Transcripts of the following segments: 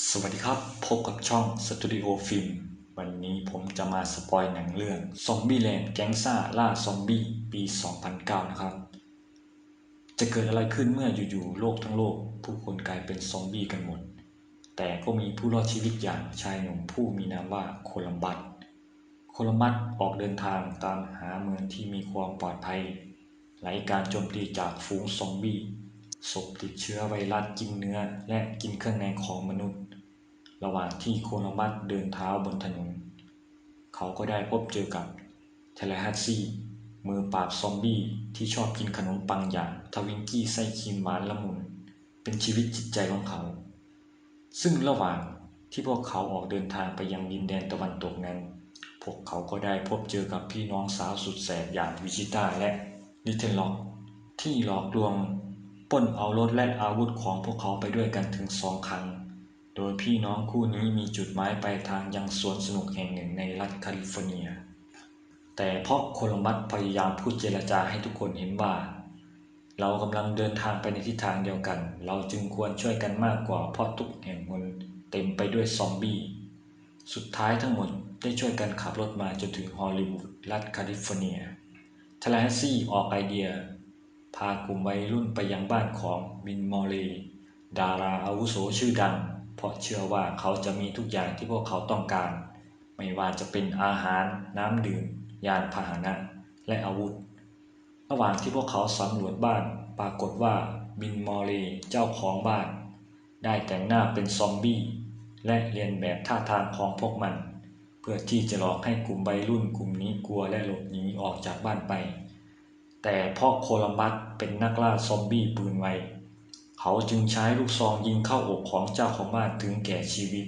สวัสดีครับ พบกับช่องสตูดิโอฟิล์มวันนี้ผมจะมาสปอยหนังเรื่องซอมบี้แลนด์แก๊งซ่าล่าซอมบี้ปี 2009 นะครับ จะเกิดอะไรขึ้นเมื่ออยู่ๆโลกทั้งโลก ผู้คนกลายเป็นซอมบี้กันหมด แต่ก็มีผู้รอดชีวิตอย่างชายหนุ่มผู้มีนามว่าโคลัมบัสโคลัมบัสออกเดินทางตามหาเมืองที่มีความปลอดภัยไร้การโจมตีจากฝูงซอมบี้ ศพติดเชื้อไวรัสกินเนื้อและกินเครื่องในของมนุษย์ ระหว่างที่โคลัมบัสเดินเท้าบนถนน เขาก็ได้พบเจอกับเทเลฮัตซี่ มือปราบซอมบี้ที่ชอบกินขนมปังอย่างทวิงกี้ไส้ครีมหวานละมุน เป็นชีวิตจิตใจของเขา ซึ่งระหว่างที่พวกเขาออกเดินทางไปยังดินแดนตะวันตกนั้น พวกเขาก็ได้พบเจอกับพี่น้องสาวสุดแสบอย่างวิชิต้าและลิเทนล็อกที่หลอกลวง ปล้นเอารถและอาวุธของพวกเขาไปด้วยกันถึงสองครั้ง โดยพี่น้องคู่นี้มีจุดหมายปลายทางยังสวนสนุกแห่งหนึ่งในรัฐแคลิฟอร์เนีย แต่เพราะโคลัมบัสพยายามพูดเจรจาให้ทุกคนเห็นว่า เรากำลังเดินทางไปในทิศทางเดียวกัน เราจึงควรช่วยกันมากกว่าเพราะทุกแห่งมันเต็มไปด้วยซอมบี้ สุดท้ายทั้งหมดได้ช่วยกันขับรถมาจนถึงฮอลลีวูดรัฐแคลิฟอร์เนียทลาฮัสซี่ออกไอเดีย พากลุ่มวัยรุ่นไปยังบ้านของมินมอลเลดาราอาวุโสชื่อดัง เพราะเชื่อว่าเขาจะมีทุกอย่างที่พวกเขาต้องการ ไม่ว่าจะเป็นอาหาร น้ำดื่ม ยานพาหนะ และอาวุธ ระหว่างที่พวกเขาสำรวจบ้าน ปรากฏว่าบินมอลเลเจ้าของบ้าน ได้แต่งหน้าเป็นซอมบี้ และเรียนแบบท่าทางของพวกมัน เพื่อที่จะหลอกให้กลุ่มวัยรุ่นกลุ่มนี้กลัวและหลบหนีออกจากบ้านไป แต่เพราะโคลัมบัสเป็นนักล่าซอมบี้ปืนไว เขาจึงใช้ลูกซองยิงเข้าอกของเจ้าของบ้านถึงแก่ชีวิต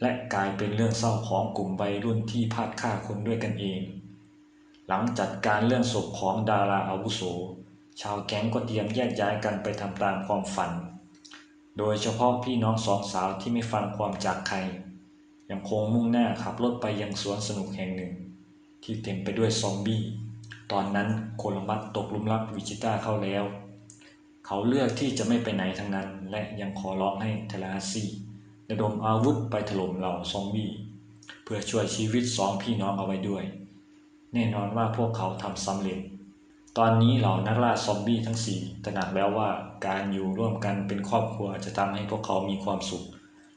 และกลายเป็นเรื่องเศร้าของกลุ่มวัยรุ่นที่พลาดฆ่าคนด้วยกันเอง หลังจัดการเรื่องศพของดาราอาวุโส ชาวแก๊งก็เตรียมแยกย้ายกันไปทำตามความฝัน โดยเฉพาะพี่น้องสองสาวที่ไม่ฟังความจากใคร ยังคงมุ่งหน้าขับรถไปยังสวนสนุกแห่งหนึ่ง ที่เต็มไปด้วยซอมบี้ ตอนนั้นโคลัมบัสตกลุมรักวิจิต้าเข้าแล้ว เขาเลือกที่จะไม่ไปไหนทั้งนั้น และยังขอร้องให้เทลาซีระดมอาวุธไปถล่มเหล่าซอมบี้เพื่อช่วยชีวิตสองพี่น้องเอาไว้ด้วย แน่นอนว่าพวกเขาทำสำเร็จ ตอนนี้เหล่านักล่าซอมบี้ทั้งสี่ตระหนักแล้วว่าการอยู่ร่วมกันเป็นครอบครัวจะทำให้พวกเขามีความสุข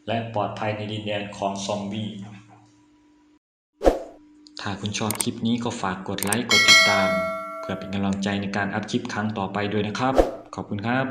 และปลอดภัยในดินแดนของซอมบี้ ถ้าคุณชอบคลิปนี้ก็ฝากกดไลค์กดติดตาม เพื่อเป็นกำลังใจในการอัพคลิปครั้งต่อไปด้วยนะครับ ขอบคุณครับ